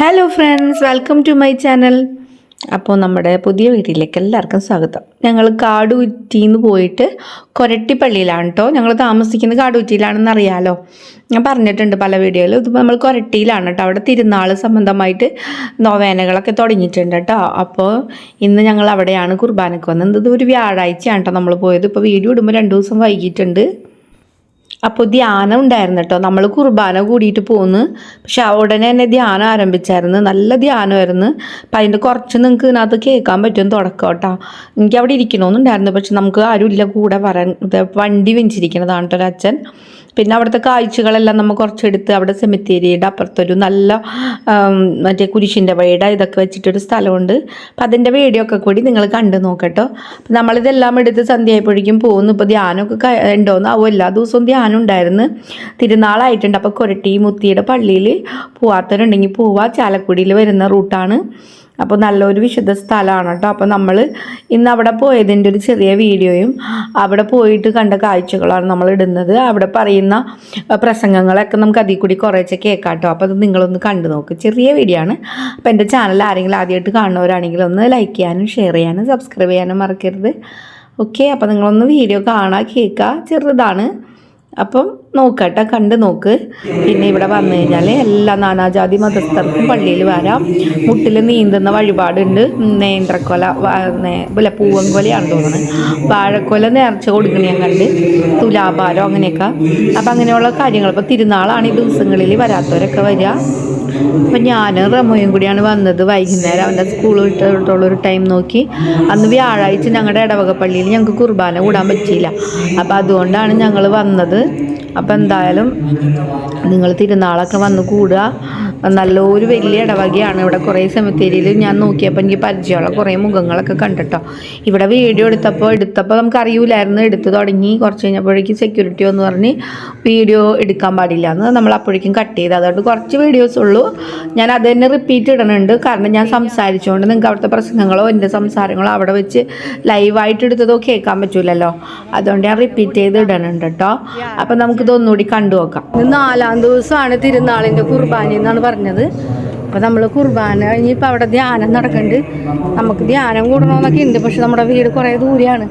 Hello friends welcome to my channel അപ്പോൾ നമ്മുടെ പുതിയ വീട്ടിലേക്ക് എല്ലാവർക്കും സ്വാഗതം. ഞങ്ങൾ കാടുകുറ്റിന്ന് പോയിട്ട് കൊരട്ടിപ്പള്ളിയിലാണ് കേട്ടോ ഞങ്ങൾ താമസിക്കുന്നത് കാടുകുറ്റിയിലാണെന്ന് അറിയാലോ. ഞാൻ പറഞ്ഞിട്ടുണ്ട് പല വീഡിയോയിലും. ഇതിപ്പോൾ നമ്മൾ കൊരട്ടിയിലാണ് കേട്ടോ അവിടെ തിരുനാൾ സംബന്ധമായിട്ട് നോവേനകളൊക്കെ തുടങ്ങിയിട്ടുണ്ട് കേട്ടോ അപ്പോൾ ഇന്ന് ഞങ്ങൾ അവിടെയാണ് കുർബാനക്ക് വന്നത്. ഇത് ഒരു വ്യാഴാഴ്ചയാണ് കേട്ടോ നമ്മൾ പോയത്. ഇപ്പോൾ വീഡിയോ ഇടുമ്പോൾ രണ്ട് ദിവസം വൈകിട്ടുണ്ട് അപ്പോൾ ധ്യാനം ഉണ്ടായിരുന്നു കേട്ടോ നമ്മൾ കുർബാന കൂടിയിട്ട് പോന്ന്. പക്ഷെ ഉടനെ തന്നെ ധ്യാനം ആരംഭിച്ചായിരുന്നു. നല്ല ധ്യാനമായിരുന്നു. അപ്പം അതിന്റെ കുറച്ച് നിങ്ങൾക്ക് ഇതിനകത്ത് കേൾക്കാൻ പറ്റും തുടക്കം കേട്ടോ. എനിക്ക് അവിടെ ഇരിക്കണമെന്നുണ്ടായിരുന്നു പക്ഷെ നമുക്ക് ആരുമില്ല കൂടെ പറയാൻ വണ്ടി വെഞ്ചിരിക്കണതാണ് കേട്ടോ അച്ഛൻ. പിന്നെ അവിടുത്തെ കാഴ്ചകളെല്ലാം നമ്മൾ കുറച്ചെടുത്ത് അവിടെ സെമിത്തേരിയുടെ അപ്പുറത്തൊരു നല്ല മറ്റേ കുരിശിന്റെ വഴിയുടെ ഇതൊക്കെ വെച്ചിട്ടൊരു സ്ഥലമുണ്ട്. അപ്പം അതിന്റെ വീഡിയോ ഒക്കെ കൂടി നിങ്ങൾ കണ്ടു നോക്കട്ടോ. അപ്പം നമ്മളിതെല്ലാം എടുത്ത് സന്ധ്യയായപ്പോഴേക്കും പോകുന്നു. ഇപ്പോൾ ധ്യാനമൊക്കെ ക- ഉണ്ടോയെന്നാവും എല്ലാ ദിവസവും ധ്യാനം ഉണ്ടായിരുന്നു. തിരുനാളായിട്ടുണ്ട്. അപ്പോൾ കൊരട്ടി മുത്തിയുടെ പള്ളിയിൽ പോവാത്തവരുണ്ടെങ്കിൽ പോവാ. ചാലക്കുടിയിൽ വരുന്ന റൂട്ടാണ്. അപ്പോൾ നല്ലൊരു വിശുദ്ധ സ്ഥലമാണ് കേട്ടോ. അപ്പോൾ നമ്മൾ ഇന്ന് അവിടെ പോയതിന്റെ ഒരു ചെറിയ വീഡിയോയും അവിടെ പോയിട്ട് കണ്ട കാഴ്ചകളാണ് നമ്മൾ ഇടുന്നത്. അവിടെ പറയുന്ന പ്രസംഗങ്ങളൊക്കെ നമുക്ക് അതിൽ കൂടി കുറേശ്ശെ കേൾക്കാം കേട്ടോ. അപ്പോൾ അത് നിങ്ങളൊന്ന് കണ്ടു നോക്ക്. ചെറിയ വീഡിയോ ആണ്. അപ്പോൾ എന്റെ ചാനൽ ആരെങ്കിലും ആദ്യമായിട്ട് കാണുന്നവരാണെങ്കിൽ ഒന്ന് ലൈക്ക് ചെയ്യാനും ഷെയർ ചെയ്യാനും സബ്സ്ക്രൈബ് ചെയ്യാനും മറക്കരുത്. ഓക്കെ അപ്പോൾ നിങ്ങളൊന്ന് വീഡിയോ കാണാൻ കേൾക്കുക ചെറുതാണ്. അപ്പം നോക്കട്ടെ കണ്ട് നോക്ക്. പിന്നെ ഇവിടെ വന്നു കഴിഞ്ഞാൽ എല്ലാ നാനാജാതി മതസ്ഥർക്കും പള്ളിയിൽ വരാം. മുട്ടിൽ നീന്തുന്ന വഴിപാടുണ്ട്. നേന്ത്രക്കൊല ഇല്ല പൂവൻകൊലയാണ് തോന്നുന്നത് വാഴക്കൊല നേർച്ച കൊടുക്കണ ഞാൻ കണ്ട് തുലാഭാരം അങ്ങനെയൊക്കെ. അപ്പം അങ്ങനെയുള്ള കാര്യങ്ങൾ. ഇപ്പോൾ തിരുനാളാണ് ഈ ദിവസങ്ങളിൽ വരാത്തവരൊക്കെ വരിക. അപ്പം ഞാനും റമോയും കൂടിയാണ് വന്നത് വൈകുന്നേരം. അവന്റെ സ്കൂൾ വിട്ടിട്ടുള്ളൊരു ടൈം നോക്കി. അന്ന് വ്യാഴാഴ്ച ഞങ്ങളുടെ ഇടവക പള്ളിയിൽ ഞങ്ങൾക്ക് കുർബാന കൂടാൻ പറ്റിയില്ല. അപ്പം അതുകൊണ്ടാണ് ഞങ്ങൾ വന്നത്. അപ്പം എന്തായാലും നിങ്ങൾ തിരുനാളൊക്കെ വന്ന് കൂടുക. നല്ലൊരു വലിയ ഇടവകയാണ് ഇവിടെ കുറേ സെമിത്തേരിയിൽ ഞാൻ നോക്കിയപ്പോൾ എനിക്ക് പരിചയമുള്ള കുറേ മുഖങ്ങളൊക്കെ കണ്ടിട്ടോ. ഇവിടെ വീഡിയോ എടുത്തപ്പോൾ എടുത്തപ്പോൾ നമുക്ക് അറിയില്ലായിരുന്നു എടുത്ത് തുടങ്ങി. കുറച്ച് കഴിഞ്ഞപ്പോഴേക്കും സെക്യൂരിറ്റി എന്ന് പറഞ്ഞ് വീഡിയോ എടുക്കാൻ പാടില്ല എന്ന് നമ്മൾ അപ്പോഴേക്കും കട്ട് ചെയ്ത്. അതുകൊണ്ട് കുറച്ച് വീഡിയോസ് ഉള്ളൂ. ഞാൻ അത് തന്നെ റിപ്പീറ്റ് ഇടണുണ്ട്. കാരണം ഞാൻ സംസാരിച്ചുകൊണ്ട് നിങ്ങൾക്ക് അവിടുത്തെ പ്രസംഗങ്ങളോ എന്റെ സംസാരങ്ങളോ അവിടെ വെച്ച് ലൈവായിട്ട് എടുത്തതോ കേൾക്കാൻ പറ്റൂലല്ലോ. അതുകൊണ്ട് ഞാൻ റിപ്പീറ്റ് ചെയ്ത് ഇടണുണ്ട് കേട്ടോ അപ്പം നമുക്കിത് ഒന്നുകൂടി കണ്ടു നോക്കാം നാലാം ദിവസമാണ് തിരുനാളിന്റെ കുർബാന എന്നാണ് പറഞ്ഞത്. അപ്പോൾ നമ്മൾ കുർബാന ഇനിയിപ്പോൾ അവിടെ ധ്യാനം നടക്കുന്നുണ്ട് നമുക്ക് ധ്യാനം കൂടണമെന്നൊക്കെ ഉണ്ട് പക്ഷെ നമ്മുടെ വീട് കുറേ ദൂരെയാണ്.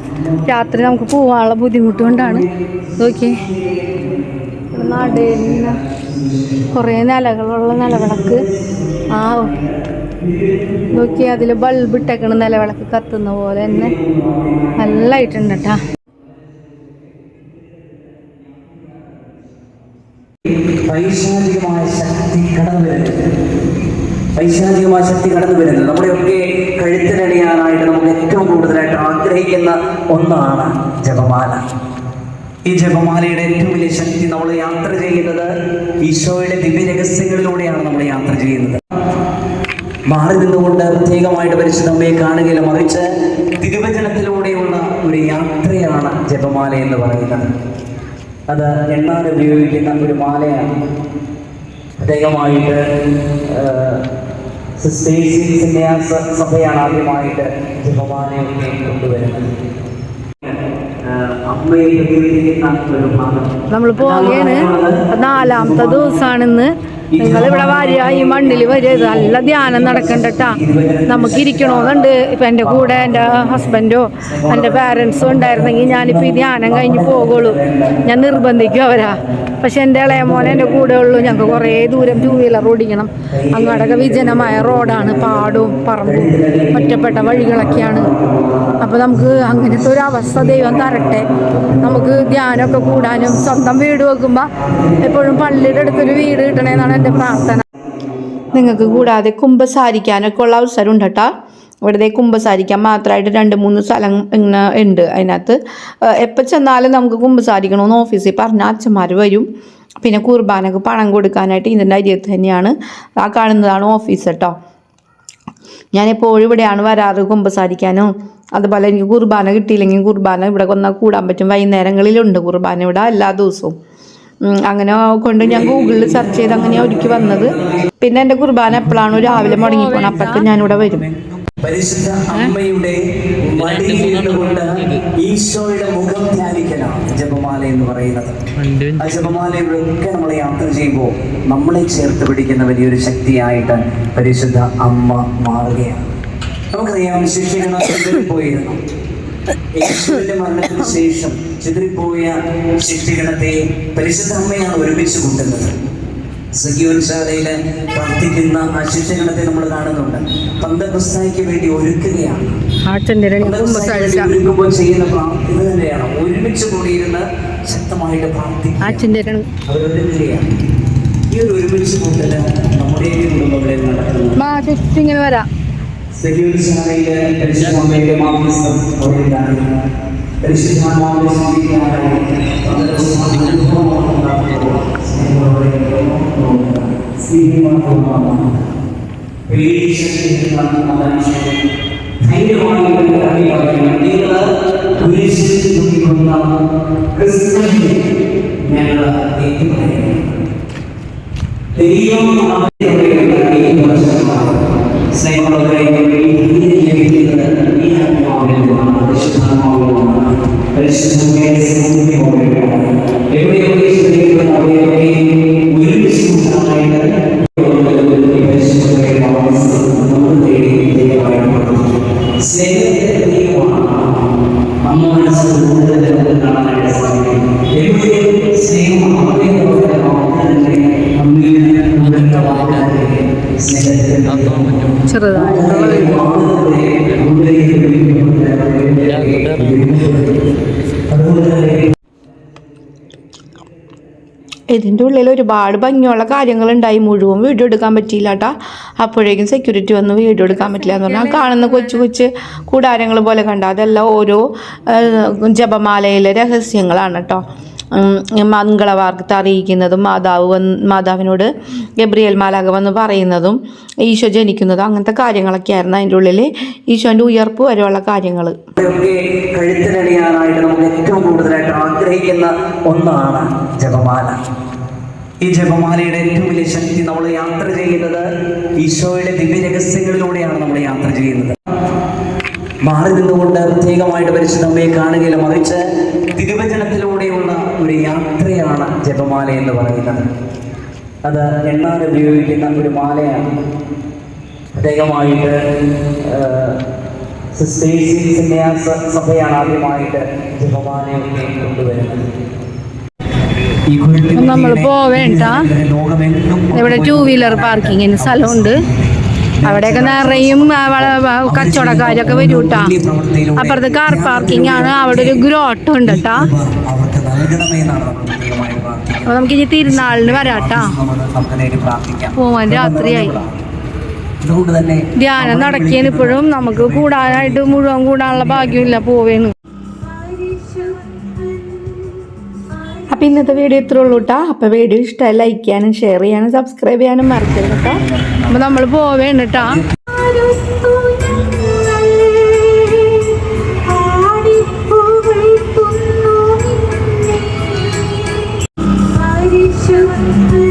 രാത്രി നമുക്ക് പോകാനുള്ള ബുദ്ധിമുട്ട് കൊണ്ടാണ്. നോക്കി നടയിൽ കുറേ നിലകളുള്ള നിലവിളക്ക്. ആ നോക്കി അതിൽ ബൾബ് ഇട്ടേക്കണ നിലവിളക്ക് കത്തുന്ന പോലെ തന്നെ. നല്ലതായിട്ടുണ്ട് കേട്ടാ പൈശാചികമായ ശക്തി കടന്നു വരുന്നത് പൈശാചികമായ ശക്തി കടന്നു വരുന്നത് നമ്മുടെയൊക്കെ കഴുത്തിനണിയാനായിട്ട് നമുക്ക് ഏറ്റവും കൂടുതലായിട്ട് ആഗ്രഹിക്കുന്ന ഒന്നാണ് ജപമാല. ഈ ജപമാലയുടെ ഏറ്റവും വലിയ ശക്തി നമ്മൾ യാത്ര ചെയ്യുന്നത് ഈശോയുടെ ദിവ്യ രഹസ്യങ്ങളിലൂടെയാണ് നമ്മൾ യാത്ര ചെയ്യുന്നത്. മാറി നിന്നുകൊണ്ട് പ്രത്യേകമായിട്ട് പരിശുദ്ധമ്മയെ കാണുകയില്ല. മറിച്ച് തിരുവചനത്തിലൂടെയുള്ള ഒരു യാത്രയാണ് ജപമാല എന്ന് പറയുന്നത്. അത് എണ്ണാൻ ഉപയോഗിക്കുന്ന ഒരു മാലയാണ്. പ്രത്യേകമായിട്ട് സിസ്റ്റേഴ്സി സന്യാസ സഭയാണ് ആദ്യമായിട്ട് ജപമാലയൊക്കെ കൊണ്ടുവരുന്നത്. നമ്മളിപ്പോ നാലാമത്തെ ദിവസമാണിന്ന് നിങ്ങൾ ഇവിടെ വരിക ഈ മണ്ണിൽ വരിക നല്ല ധ്യാനം നടക്കണ്ടട്ടാ. നമുക്ക് ഇരിക്കണമെന്നുണ്ട് ഇപ്പം എന്റെ കൂടെ എന്റെ ഹസ്ബൻഡോ എന്റെ പാരൻസോ ഉണ്ടായിരുന്നെങ്കിൽ ഞാനിപ്പോൾ ഈ ധ്യാനം കഴിഞ്ഞ് പോകുള്ളൂ ഞാൻ നിർബന്ധിക്കും അവരാ. പക്ഷെ എന്റെ ഇളയ മോനെ എന്റെ കൂടെ ഉള്ളൂ. ഞങ്ങൾക്ക് കുറേ ദൂരം ടൂ വീലർ ഓടിക്കണം. അങ്ങോട്ടൊക്കെ വിജനമായ റോഡാണ്. പാടും പറമ്പും ഒറ്റപ്പെട്ട വഴികളൊക്കെയാണ്. അപ്പോൾ നമുക്ക് അങ്ങനത്തെ ഒരു അവസ്ഥ ദൈവം തരട്ടെ. നമുക്ക് ധ്യാനമൊക്കെ കൂടാനും സ്വന്തം വീട് വെക്കുമ്പോൾ എപ്പോഴും പള്ളിയുടെ അടുത്തൊരു വീട് കിട്ടണേന്നാണ് എന്റെ പ്രാർത്ഥന. നിങ്ങൾക്ക് കൂടാതെ കുമ്പസാരിക്കാനൊക്കെ ഉള്ള അവസരം ഉണ്ട് കേട്ടോ. ഇവിടുത്തെ കുമ്പസാരിക്കാൻ മാത്രമായിട്ട് രണ്ട് മൂന്ന് സ്ഥലം ഇങ്ങനെ ഉണ്ട്. അതിനകത്ത് എപ്പോൾ ചെന്നാലും നമുക്ക് കുമ്പസാരിക്കണമെന്ന് ഓഫീസിൽ പറഞ്ഞ അച്ഛന്മാർ വരും. പിന്നെ കുർബാനക്ക് പണം കൊടുക്കാനായിട്ട് ഇതിന്റെ അരിയത്ത് തന്നെയാണ് ആ കാണുന്നതാണ് ഓഫീസ് കേട്ടോ. ഞാനെപ്പോഴും ഇവിടെയാണ് വരാറ് കുമ്പസാരിക്കാനും അതുപോലെ എനിക്ക് കുർബാന കിട്ടിയില്ലെങ്കിൽ കുർബാന ഇവിടെ വന്നാൽ കൂടാൻ പറ്റും. വൈകുന്നേരങ്ങളിലുണ്ട് കുർബാന ഇവിടെ എല്ലാ ദിവസവും. അങ്ങനെ കൊണ്ട് ഞാൻ ഗൂഗിളിൽ സെർച്ച് ചെയ്ത് അങ്ങനെയാണ് ഒരുക്കി വന്നത്. പിന്നെ എന്റെ കുർബാന എപ്പോഴാണോ രാവിലെ മുടങ്ങിപ്പോണം ഞാൻ ഞാനിവിടെ വരും. പരിശുദ്ധ അമ്മയുടെ ഈശോയുടെ മുഖം ധ്യാനിക്കണം ജപമാല എന്ന് പറയുന്നത്. ആ നമ്മൾ യാത്ര ചെയ്യുമ്പോൾ നമ്മളെ ചേർത്ത് പിടിക്കുന്ന വലിയൊരു ശക്തിയായിട്ട് പരിശുദ്ധ അമ്മ മാറുകയാണ്. നമുക്കറിയാം ശിക്ഷിക്കണം ചിതറിപ്പോയിരുന്നു യേശുവിന്റെ മരണത്തിന് ശേഷം ചിതറിപ്പോയ ശിഷ്യഗണത്തെ പരിശുദ്ധ അമ്മയാണ് ഒരുമിച്ച് കൂട്ടുന്നത്. സഖ്യോത്സാലയിൽ പ്രാർത്ഥിക്കുന്ന ആ ശിഷ്യഗണത്തെ നമ്മൾ കാണുന്നുണ്ട്. പന്തകുസ്തായ്ക്ക് വേണ്ടി ഒരുക്കുകയാണ്. ഒരുക്കുമ്പോൾ ചെയ്യുന്ന പ്രാർത്ഥന തന്നെയാണ്. ഒരുമിച്ച് കൂടിയിരുന്ന് ശക്തമായിട്ട് പ്രാർത്ഥിക്കുക. അവരൊരുക്കുകയാണ് ഈ ഒരു ഒരുമിച്ച് കൂട്ടൽ നമ്മുടെ കുടുംബങ്ങളിൽ നടക്കുന്നു. വരാം. സെക്യൂരിറ്റിയിലെ പരിശുദ്ധമ്മയുടെ മാധ്യസ്ഥം അവിടെയാണ് പരിശുദ്ധാത്മാവിന്റെ സ്തുതിക്കാനായി വളരെ അനുഭവമുണ്ടാകുമ്പോൾ സ്നേഹത്തോടെ സ്നേഹിതമാകുന്ന പേടിശക്തിയുള്ള ഇതിന്റെ ഉള്ളിൽ ഒരുപാട് ഭംഗിയുള്ള കാര്യങ്ങളുണ്ടായി. മുഴുവൻ വീഡിയോ എടുക്കാൻ പറ്റിയില്ല കേട്ടോ അപ്പോഴേക്കും സെക്യൂരിറ്റി വന്ന് വീഡിയോ എടുക്കാൻ പറ്റില്ല എന്ന് പറഞ്ഞാൽ കാണുന്ന കൊച്ചു കൊച്ചു കൂടാരങ്ങൾ പോലെ കണ്ട. അതെല്ലാം ഓരോ ജപമാലയിലെ രഹസ്യങ്ങളാണ് കേട്ടോ മംഗളവാർത്ത അറിയിക്കുന്നതും മാതാവ് വന്ന് മാതാവിനോട് ഗബ്രിയേൽ മാലാക വന്ന് പറയുന്നതും ഈശോ ജനിക്കുന്നതും അങ്ങനത്തെ കാര്യങ്ങളൊക്കെ ആയിരുന്നു അതിന്റെ ഉള്ളിൽ ഈശോന്റെ ഉയർപ്പ് വരെയുള്ള കാര്യങ്ങൾ. കഴുത്തിനണിയാനായിട്ട് നമുക്ക് ഏറ്റവും കൂടുതലായിട്ട് ആഗ്രഹിക്കുന്ന ഒന്നാണ്. ജപമാല. ഈ ജപമാലയുടെ ഏറ്റവും വലിയ ശക്തി നമ്മൾ യാത്ര ചെയ്യുന്നത് ഈശോയുടെ ദിവ്യ രഹസ്യങ്ങളിലൂടെയാണ് നമ്മൾ യാത്ര ചെയ്യുന്നത്. മാറി നിന്നുകൊണ്ട് പ്രത്യേകമായിട്ട് പരിശുദ്ധമ്മയെ കാണുകയില്ല മറിച്ച് തിരുവചനത്തിലൂടെയുള്ള ഒരു യാത്രയാണ് ജപമാല എന്ന് പറയുന്നത്. അത് എണ്ണാൻ ഉപയോഗിക്കുന്ന ഒരു മാലയാണ്. പ്രത്യേകമായിട്ട് സഭയാണ് ആദ്യമായിട്ട് ജപമാലയൊക്കെ കൊണ്ടുവരുന്നത്. നമ്മൾ പോവേണ്ട. ഇവിടെ ടൂ വീലർ പാർക്കിങ്ങിന് സ്ഥലമുണ്ട്. അവിടെയൊക്കെ നിറയും കച്ചവടക്കാരൊക്കെ വരും കേട്ടാ അപ്പുറത്ത് കാർ പാർക്കിംഗ് ആണ്. അവിടെ ഒരു ഗ്രോട്ടം ഉണ്ട് കേട്ടാ. അപ്പൊ നമുക്ക് ഇനി തിരുനാളിന് വരാട്ടാ പോവാൻ രാത്രിയായി. ധ്യാനം നടക്കിയാണ് ഇപ്പോഴും നമുക്ക് കൂടാനായിട്ട് മുഴുവൻ കൂടാനുള്ള ഭാഗ്യമില്ല. പോവേണ് അപ്പോൾ ഇന്നത്തെ വീഡിയോ ഇത്ര ഉള്ളൂ കേട്ടോ അപ്പോൾ വീഡിയോ ഇഷ്ടമായി ലൈക്ക് ചെയ്യാനും ഷെയർ ചെയ്യാനും സബ്സ്ക്രൈബ് ചെയ്യാനും മറക്കരുത് കേട്ടോ അപ്പോൾ നമ്മൾ പോവേണ്ട കേട്ടോ Thank you.